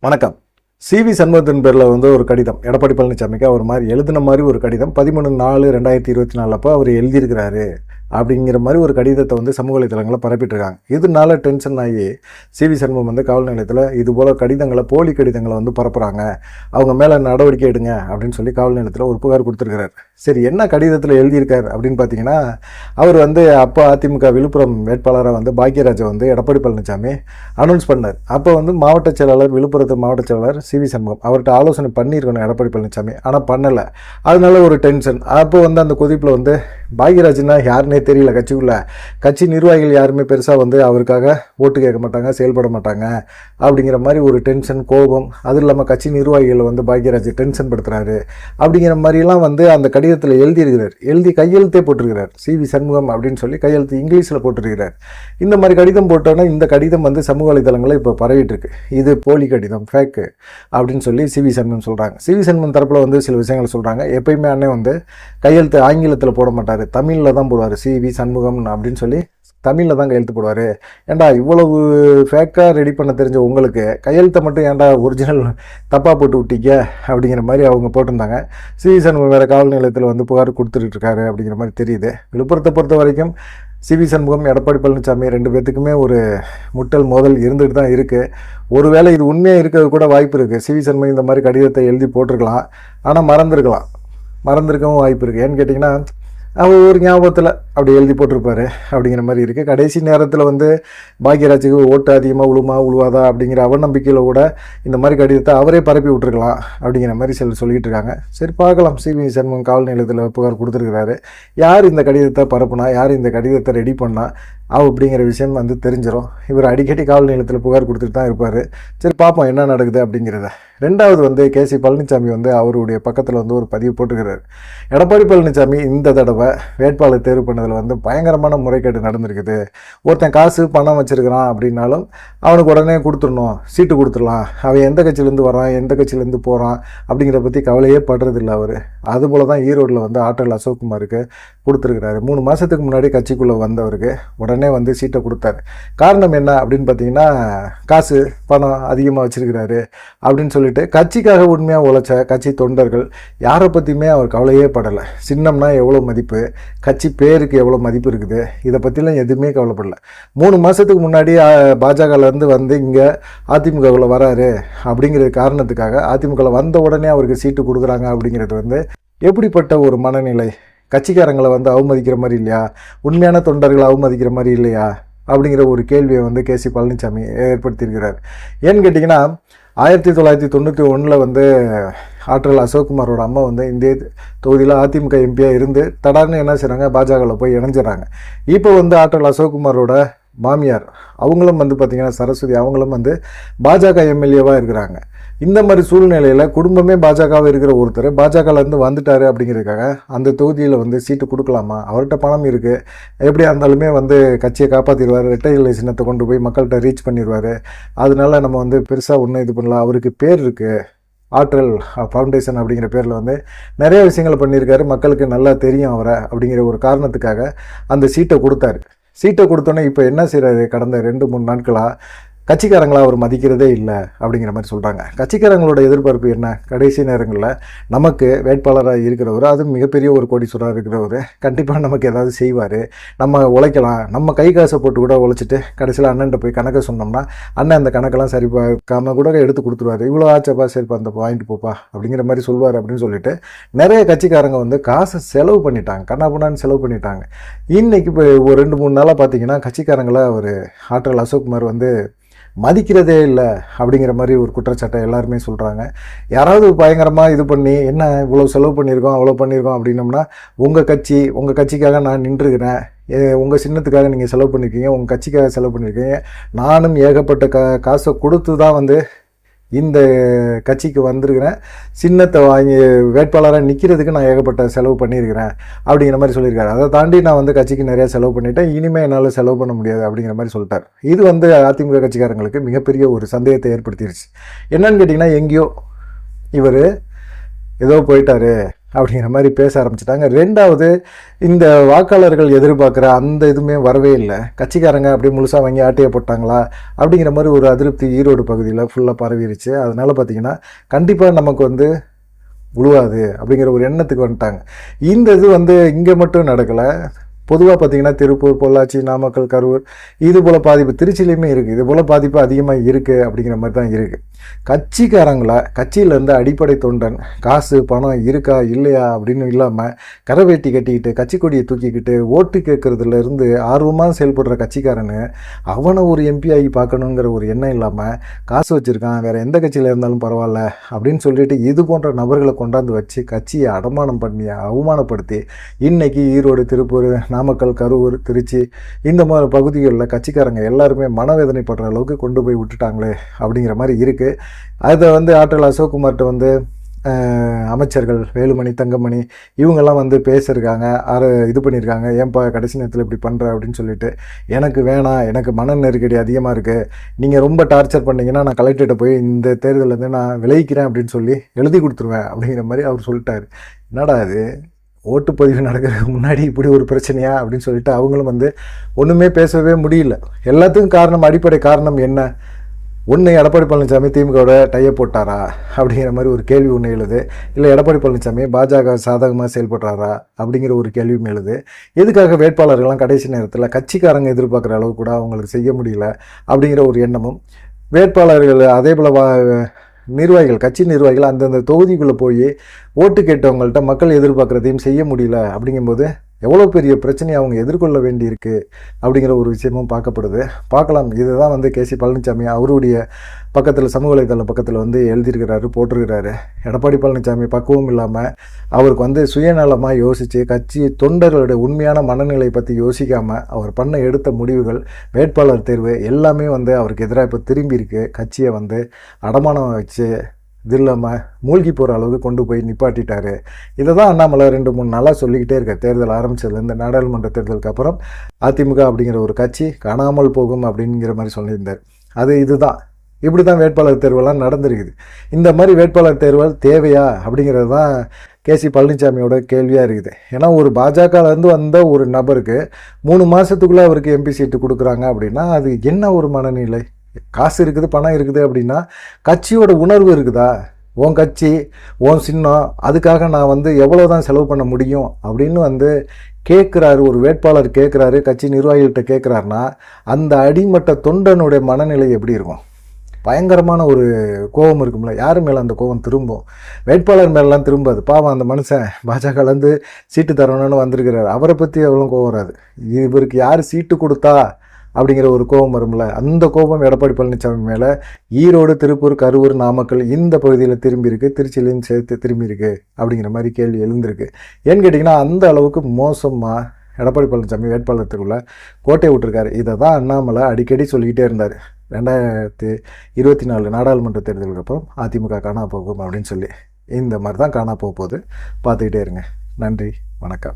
வணக்கம். சிவி சண்முகத்தின் பேரில் வந்து ஒரு கடிதம். எடப்பாடி பழனிசாமிக்கு அவர் மாதிரி எழுதின மாதிரி ஒரு கடிதம். பதிமூணு நாலு ரெண்டாயிரத்தி இருபத்தி நாலு அப்போ அவர் எழுதியிருக்கிறாரு. அப்படிங்கிற மாதிரி ஒரு கடிதத்தை வந்து சமூக வலைத்தளங்களில் பரப்பிட்டு இருக்காங்க இதனால டென்ஷன் ஆகி சிவி சண்முகம் வந்து காவல் நிலையத்தில் இது போல் கடிதங்களை போலி கடிதங்களை வந்து பரப்புகிறாங்க அவங்க மேலே நடவடிக்கை எடுங்க அப்படின்னு சொல்லி காவல் நிலையத்தில் ஒரு புகார் கொடுத்துருக்கிறார். சரி என்ன கடிதத்தில் எழுதியிருக்கார் அப்படின்னு பார்த்தீங்கன்னா அவர் வந்து அப்போ அதிமுக விழுப்புரம் வேட்பாளராக வந்து பாக்யராஜை வந்து எடப்பாடி பழனிசாமி அனௌன்ஸ் பண்ணார். அப்போ வந்து மாவட்ட செயலாளர் விழுப்புரத்து மாவட்ட செயலாளர் சிவி சண்முகம் அவர்கிட்ட ஆலோசனை பண்ணியிருக்கணும் எடப்பாடி பழனிசாமி. ஆனால் பண்ணலை. அதனால ஒரு டென்ஷன். அப்போ வந்து அந்த கொதிப்பில் வந்து பாக்யராஜ்னா யாருன்னே தெரியல கட்சிக்குள்ள. கட்சி நிர்வாகிகள் யாருமே பெருசாக வந்து அவருக்காக ஓட்டு கேட்க மாட்டாங்க செயல்பட மாட்டாங்க அப்படிங்கிற மாதிரி ஒரு டென்ஷன் கோபம். அதுவும் இல்லாமல் கட்சி நிர்வாகிகள் வந்து பாக்யராஜ் டென்ஷன் படுத்துறாரு. அப்படிங்கிற மாதிரிலாம் வந்து அந்த கடிதத்தில் எழுதியிருக்கிறார். எழுதி கையெழுத்தே போட்டிருக்கிறார். சிவி சண்முகம் அப்படின்னு சொல்லி கையெழுத்து இங்கிலீஷில் போட்டிருக்கிறார். இந்த மாதிரி கடிதம் போட்டோன்னா இந்த கடிதம் வந்து சமூக வலைதளங்களில் இப்போ பரவிட்டு இருக்கு இது போலி கடிதம் ஃபேக்கு அப்படின்னு சொல்லி சிவி சண்முகம் சொல்கிறாங்க சிவி சண்முகம் தரப்பில் வந்து சில விஷயங்கள் சொல்கிறாங்க எப்பயுமே அண்ணன் வந்து கையெழுத்து ஆங்கிலத்தில் போட மாட்டார். தமிழில் தான் போடுவார். சிவி சண்முகம் அப்படின்னு சொல்லி தமிழில் தான் கையெழுத்து போடுவார். ஏன்டா இவ்வளவு ஃபேக்காக ரெடி பண்ண தெரிஞ்ச உங்களுக்கு? கையெழுத்தை மட்டும் ஏன்டா ஒரிஜினல் தப்பாக போட்டு விட்டீங்க? அப்படிங்கிற மாதிரி அவங்க போட்டிருந்தாங்க. சிவி சண்முகம் வேறு காவல் நிலையத்தில் வந்து புகார் கொடுத்துட்டு இருக்காரு அப்படிங்கிற மாதிரி தெரியுது. விழுப்புரத்தை பொறுத்த வரைக்கும் சிவி சண்முகம் எடப்பாடி பழனிசாமி ரெண்டு பேர்த்துக்குமே ஒரு முட்டல் மோதல் இருந்துட்டு தான் இருக்குது ஒருவேளை இது உண்மையாக இருக்கிறது கூட வாய்ப்பு இருக்குது சிவி சண்முகம் இந்த மாதிரி கடிதத்தை எழுதி போட்டிருக்கலாம். ஆனால் மறந்துருக்கலாம். மறந்துருக்கவும் வாய்ப்பு இருக்குது ஏன்னு கேட்டிங்கன்னா அவர் ஒரு ஞாபகத்தில் அப்படி எழுதி போட்டிருப்பாரு அப்படிங்கிற மாதிரி இருக்குது கடைசி நேரத்தில் வந்து பாக்யராஜுக்கு ஓட்டு அதிகமாக உழுமா உழுவாதா அப்படிங்கிற அவநம்பிக்கையில் கூட இந்த மாதிரி கடிதத்தை அவரே பரப்பி விட்டுருக்கலாம் அப்படிங்கிற மாதிரி சிலர் சொல்லிகிட்டு இருக்காங்க. சரி பார்க்கலாம். சிபிஐ சண்முகம் காவல் நிலையத்தில் புகார் கொடுத்துருக்கிறாரு. யார் இந்த கடிதத்தை பரப்புனா யார் இந்த கடிதத்தை ரெடி பண்ணால் அவ அப்படிங்கிற விஷயம் வந்து தெரிஞ்சிடும் இவர் அடிக்கடி காவல் நிலையத்தில் புகார் கொடுத்துட்டு தான் இருப்பார். சரி பார்ப்போம் என்ன நடக்குது அப்படிங்கிறத. ரெண்டாவது வந்து கே சி பழனிசாமி வந்து அவருடைய பக்கத்தில் வந்து ஒரு பதிவு போட்டுக்கிறார் எடப்பாடி பழனிசாமி இந்த தடவை வேட்பாளர் தேர்வு பண்ணதில் வந்து பயங்கரமான முறைகேடு நடந்திருக்குது. ஒருத்தன் காசு பணம் வச்சிருக்கிறான் அப்படின்னாலும் அவனுக்கு உடனே கொடுத்துடணும் சீட்டு கொடுத்துடலாம். அவன் எந்த கட்சியிலேருந்து வரான் எந்த கட்சியிலேருந்து போகிறான் அப்படிங்கிறத பற்றி கவலையே படுறதில்ல அவர். அதுபோல் தான் ஈரோட்டில் வந்து ஆட்டல் அசோக்குமாருக்கு கொடுத்துருக்கிறாரு. மூணு மாதத்துக்கு முன்னாடி கட்சிக்குள்ளே வந்தவருக்கு உடனே உடனே வந்து சீட்டை கொடுத்தாரு. காரணம் என்ன அப்படின்னு பார்த்தீங்கன்னா காசு பணம் அதிகமாக வச்சிருக்கிறாரு அப்படின்னு சொல்லிட்டு கட்சிக்காக உண்மையாக உழைச்ச கட்சி தொண்டர்கள் யாரை பற்றியுமே அவர் கவலையே படலை. சின்னம்னா எவ்வளோ மதிப்பு? கட்சி பேருக்கு எவ்வளோ மதிப்பு இருக்குது? இதை பற்றிலாம் எதுவுமே கவலைப்படல. மூணு மாதத்துக்கு முன்னாடி பாஜகலேருந்து வந்து இங்கே அதிமுகவில் வராரு அப்படிங்கிற காரணத்துக்காக அதிமுகவில் வந்த உடனே அவருக்கு சீட்டு கொடுக்குறாங்க அப்படிங்கிறது வந்து எப்படிப்பட்ட ஒரு மனநிலை கட்சிக்காரங்களை வந்து அவமதிக்கிற மாதிரி இல்லையா? உண்மையான தொண்டர்களை அவமதிக்கிற மாதிரி இல்லையா? அப்படிங்கிற ஒரு கேள்வியை வந்து கே சி பழனிசாமி ஏற்படுத்தியிருக்கிறார். ஏன்னு கேட்டிங்கன்னா ஆயிரத்தி தொள்ளாயிரத்தி தொண்ணூற்றி ஒன்றில் வந்து ஆற்றல் அசோக்குமாரோட அம்மா வந்து இந்திய தொகுதியில் அதிமுக எம்பியாக இருந்து தடார்னு என்ன செய்கிறாங்க பாஜகவில் போய் இணைஞ்சிடறாங்க. இப்போ வந்து ஆற்றல் அசோக்குமாரோட மாமியார் அவங்களும் வந்து பார்த்திங்கன்னா சரஸ்வதி அவங்களும் வந்து பாஜக எம்எல்ஏவாக இருக்கிறாங்க. இந்த மாதிரி சூழ்நிலையில் குடும்பமே பாஜகவாக இருக்கிற ஒருத்தர் பாஜகலேருந்து வந்துட்டாரு அப்படிங்கிறதுக்காக அந்த தொகுதியில் வந்து சீட்டு கொடுக்கலாமா? அவர்கிட்ட பணம் இருக்குது எப்படியா இருந்தாலுமே வந்து கட்சியை காப்பாற்றிடுவார் ரெட்டை இலை சின்னத்தை கொண்டு போய் மக்கள்கிட்ட ரீச் பண்ணிடுவார். அதனால நம்ம வந்து பெருசாக ஒன்றும் இது பண்ணலாம் அவருக்கு பேர் இருக்குது ஆற்றல் ஃபவுண்டேஷன் அப்படிங்கிற பேரில் வந்து நிறைய விஷயங்களை பண்ணியிருக்காரு. மக்களுக்கு நல்லா தெரியும் அவரை அப்படிங்கிற ஒரு காரணத்துக்காக அந்த சீட்டை கொடுத்தாரு. சீட்டை கொடுத்தோன்னே இப்போ என்ன செய்கிறாரு கடந்த ரெண்டு மூணு நாட்களாக கட்சிக்காரங்களா அவர் மதிக்கிறதே இல்லை அப்படிங்கிற மாதிரி சொல்கிறாங்க கட்சிக்காரங்களோட எதிர்பார்ப்பு என்ன? கடைசி நேரங்களில் நமக்கு வேட்பாளராக இருக்கிறவர் அது மிகப்பெரிய ஒரு கோடீஸ்வராக இருக்கிறவர் கண்டிப்பாக நமக்கு ஏதாவது செய்வார். நம்ம உழைக்கலாம். நம்ம கை காசை போட்டு கூட உழைச்சிட்டு கடைசியில் அண்ணன்ட்ட போய் கணக்கை சொன்னோம்னா அண்ணன் அந்த கணக்கெல்லாம் சரி பார்க்காம கூட எடுத்து கொடுத்துருவாரு. இவ்வளோ ஆச்சப்பா சரிப்பா அந்த வாங்கிட்டு போப்பா அப்படிங்கிற மாதிரி சொல்லுவார் அப்படின்னு சொல்லிட்டு நிறைய கட்சிக்காரங்க வந்து காசை செலவு பண்ணிட்டாங்க. கண்ணாபுண்ணான்னு செலவு பண்ணிட்டாங்க. இன்னைக்கு இப்போ ஒரு ரெண்டு மூணு நாளாக பார்த்தீங்கன்னா கட்சிக்காரங்களை அவர் ஆற்றல் அசோக்குமார் வந்து மதிக்கிறதே இல்லை அப்படிங்கிற மாதிரி ஒரு குற்றச்சாட்டை எல்லாருமே சொல்கிறாங்க யாராவது பயங்கரமாக இது பண்ணி என்ன இவ்வளோ செலவு பண்ணியிருக்கோம் அவ்வளோ பண்ணியிருக்கோம் அப்படின்னம்னா உங்கள் கட்சி உங்கள் கட்சிக்காக நான் நின்றுக்கிறேன் உங்கள் சின்னத்துக்காக நீங்கள் செலவு பண்ணியிருக்கீங்க உங்கள் கட்சிக்காக செலவு பண்ணியிருக்கீங்க. நானும் ஏகப்பட்ட கா காசை கொடுத்து தான் வந்து இந்த கட்சிக்கு வந்திருக்கிறேன். சின்னத்தை வாங்கி வேட்பாளராக நிற்கிறதுக்கு நான் ஏகப்பட்ட செலவு பண்ணியிருக்கிறேன் அப்படிங்கிற மாதிரி சொல்லியிருக்காரு. அதை தாண்டி நான் வந்து கட்சிக்கு நிறையா செலவு பண்ணிட்டேன். இனிமேல் என்னால் செலவு பண்ண முடியாது அப்படிங்கிற மாதிரி சொல்லிட்டார். இது வந்து அதிமுக கட்சிக்காரங்களுக்கு மிகப்பெரிய ஒரு சந்தேகத்தை ஏற்படுத்திடுச்சு என்னன்னு கேட்டிங்கன்னா எங்கேயோ இவர் ஏதோ போயிட்டாரு. அப்படிங்கிற மாதிரி பேச ஆரம்பிச்சிட்டாங்க. ரெண்டாவது இந்த வாக்காளர்கள் எதிர்பார்க்குற அந்த இதுவுமே வரவே இல்லை. கட்சிக்காரங்க அப்படியே முழுசாக வாங்கி ஆட்டையை போட்டாங்களா? அப்படிங்கிற மாதிரி ஒரு அதிருப்தி ஈரோடு பகுதியில் ஃபுல்லாக பரவிடுச்சு அதனால் பார்த்தீங்கன்னா கண்டிப்பாக நமக்கு வந்து உழுவாது அப்படிங்கிற ஒரு எண்ணத்துக்கு வந்துட்டாங்க. இந்த இது வந்து இங்கே மட்டும் நடக்கலை. பொதுவாக பார்த்தீங்கன்னா திருப்பூர் பொள்ளாச்சி நாமக்கல் கரூர் இது போல் பாதிப்பு திருச்சிலையுமே இருக்குது இது போல் பாதிப்பு அதிகமாக இருக்குது அப்படிங்கிற மாதிரி தான் இருக்குது கட்சிக்காரங்கள? கட்சியிலேருந்து அடிப்படை தொண்டன். காசு பணம் இருக்கா இல்லையா அப்படின்னு இல்லாமல் கரவேட்டி கட்டிக்கிட்டு கட்சி கொடியை தூக்கிக்கிட்டு ஓட்டு கேட்குறதுல இருந்து ஆர்வமாக செயல்படுற கட்சிக்காரனு அவனை ஒரு எம்பி ஆகி பார்க்கணுங்கிற ஒரு எண்ணம் இல்லாமல் காசு வச்சுருக்கான் வேறு எந்த கட்சியில் இருந்தாலும் பரவாயில்ல அப்படின்னு சொல்லிட்டு இது போன்ற நபர்களை கொண்டாந்து வச்சு கட்சியை அடமானம் பண்ணி அவமானப்படுத்தி இன்றைக்கி ஈரோடு திருப்பூர் நாமக்கல் கரூர் திருச்சி இந்த மாதிரி பகுதிகளில் கட்சிக்காரங்க எல்லாருமே மனவேதனைப்படுற அளவுக்கு கொண்டு போய் விட்டுட்டாங்களே அப்படிங்கிற மாதிரி இருக்குது அதை வந்து ஆற்றல் அசோக்குமார்கிட்ட வந்து அமைச்சர்கள் வேலுமணி தங்கமணி இவங்கெல்லாம் வந்து பேசியிருக்காங்க அரை இது பண்ணியிருக்காங்க ஏன்பா கடைசி நேரத்தில் இப்படி பண்ணுற அப்படின்னு சொல்லிட்டு. எனக்கு வேணாம் எனக்கு மன நெருக்கடி அதிகமாக இருக்குது நீங்கள் ரொம்ப டார்ச்சர் பண்ணிங்கன்னா நான் கலெக்டர்கிட்ட போய் இந்த தேர்தலேருந்து நான் விளைவிக்கிறேன் அப்படின்னு சொல்லி எழுதி கொடுத்துருவேன் அப்படிங்கிற மாதிரி அவர் சொல்லிட்டார். என்னடா இது? ஓட்டுப்பதிவு நடக்கிறதுக்கு முன்னாடி இப்படி ஒரு பிரச்சனையா? அப்படின்னு சொல்லிட்டு அவங்களும் வந்து ஒன்றுமே பேசவே முடியல. எல்லாத்துக்கும் காரணம் அடிப்படை காரணம் என்ன? ஒன்று எடப்பாடி பழனிசாமி திமுகவோட டைய போட்டாரா? அப்படிங்கிற மாதிரி ஒரு கேள்வி ஒன்று எழுது. இல்லை எடப்பாடி பழனிசாமி பாஜக சாதகமாக செயல்படுறாரா அப்படிங்கிற ஒரு கேள்வியும் எழுது. எதுக்காக வேட்பாளர்கள்லாம் கடைசி நேரத்தில் கட்சிக்காரங்க எதிர்பார்க்குற அளவு கூட அவங்களுக்கு செய்ய முடியல அப்படிங்கிற ஒரு எண்ணமும் வேட்பாளர்கள் அதே போல் வா நிர்வாகிகள் கட்சி நிர்வாகிகள் அந்தந்த தொகுதிக்குள்ளே போய் ஓட்டு கேட்டவங்கள்ட்ட மக்கள் எதிர்பார்க்குறதையும் செய்ய முடியல அப்படிங்கும்போது எவ்வளோ பெரிய பிரச்சனையை அவங்க எதிர்கொள்ள வேண்டியிருக்கு அப்படிங்கிற ஒரு விஷயமும் பார்க்கப்படுது. பார்க்கலாம். இதுதான் வந்து கேசி பழனிசாமி அவருடைய பக்கத்தில் சமூக வலைதள பக்கத்தில் வந்து எழுதியிருக்கிறாரு போட்டிருக்கிறாரு. எடப்பாடி பழனிசாமி பக்குவம் இல்லாமல் அவருக்கு வந்து சுயநலமாக யோசித்து கட்சி தொண்டர்களுடைய உண்மையான மனநிலை பற்றி யோசிக்காமல் அவர் பண்ண எடுத்த முடிவுகள் வேட்பாளர் தேர்வு எல்லாமே வந்து அவருக்கு எதிராக இப்போ திரும்பி இருக்கு. கட்சியை வந்து அடமானம் வச்சு இது இல்லாமல் மூழ்கி போகிற அளவுக்கு கொண்டு போய் நிப்பாட்டிட்டாரு. இதை தான் அண்ணாமலை ரெண்டு மூணு நாளாக சொல்லிக்கிட்டே இருக்கார் தேர்தல் ஆரம்பிச்சதுலேருந்து நாடாளுமன்ற தேர்தலுக்கு அப்புறம் அதிமுக அப்படிங்கிற ஒரு கட்சி காணாமல் போகும் அப்படிங்கிற மாதிரி சொல்லியிருந்தார். அது இதுதான். இப்படி தான் வேட்பாளர் தேர்வெல்லாம் நடந்திருக்குது. இந்த மாதிரி வேட்பாளர் தேர்வல் தேவையா அப்படிங்கிறது தான் கேசி பழனிசாமியோட கேள்வியாக இருக்குது. ஏன்னா ஒரு பாஜகலேருந்து வந்த ஒரு நபருக்கு மூணு மாதத்துக்குள்ளே அவருக்கு எம்பி சீட்டு கொடுக்குறாங்க அப்படின்னா அது என்ன ஒரு மனநிலை? காசு இருக்குது பணம் இருக்குது அப்படின்னா கட்சியோட உணர்வு இருக்குதா? உன் கட்சி உன் சின்னம் அதுக்காக நான் வந்து எவ்வளோ தான் செலவு பண்ண முடியும் அப்படின்னு வந்து கேட்குறாரு ஒரு வேட்பாளர் கேட்குறாரு கட்சி நிர்வாகிகள்கிட்ட கேட்குறாருன்னா அந்த அடிமட்ட தொண்டனுடைய மனநிலை எப்படி இருக்கும்? பயங்கரமான ஒரு கோபம் இருக்கும்ல. யார் மேலே அந்த கோபம் திரும்பும்? வேட்பாளர் மேலெலாம் திரும்பாது. பாவம் அந்த மனுஷன் பாஜகலேருந்து சீட்டு தரணும்னு வந்திருக்கிறாரு. அவரை பற்றி எவ்வளோ கோபம் வராது. இவருக்கு யார் சீட்டு கொடுத்தா அப்படிங்கிற ஒரு கோபம் வரும்ல? அந்த கோபம் எடப்பாடி பழனிசாமி மேலே ஈரோடு திருப்பூர் கரூர் நாமக்கல் இந்த பகுதியில் திரும்பி இருக்கு திருச்சியிலையும் சேர்த்து திரும்பியிருக்கு அப்படிங்கிற மாதிரி கேள்வி எழுந்திருக்கு. ஏன்னு கேட்டிங்கன்னா அந்த அளவுக்கு மோசமாக எடப்பாடி பழனிசாமி வேட்பாளரத்துக்குள்ளே கோட்டை விட்டுருக்காரு. இதை தான் அண்ணாமலை அடிக்கடி சொல்லிக்கிட்டே இருந்தார். ரெண்டாயிரத்தி இருபத்தி நாலு நாடாளுமன்ற தேர்தலுக்கு அப்புறம் அதிமுக காணா போகும் அப்படின்னு சொல்லி. இந்த மாதிரி தான் காணா போக போகுது. பார்த்துக்கிட்டே இருங்க. நன்றி. வணக்கம்.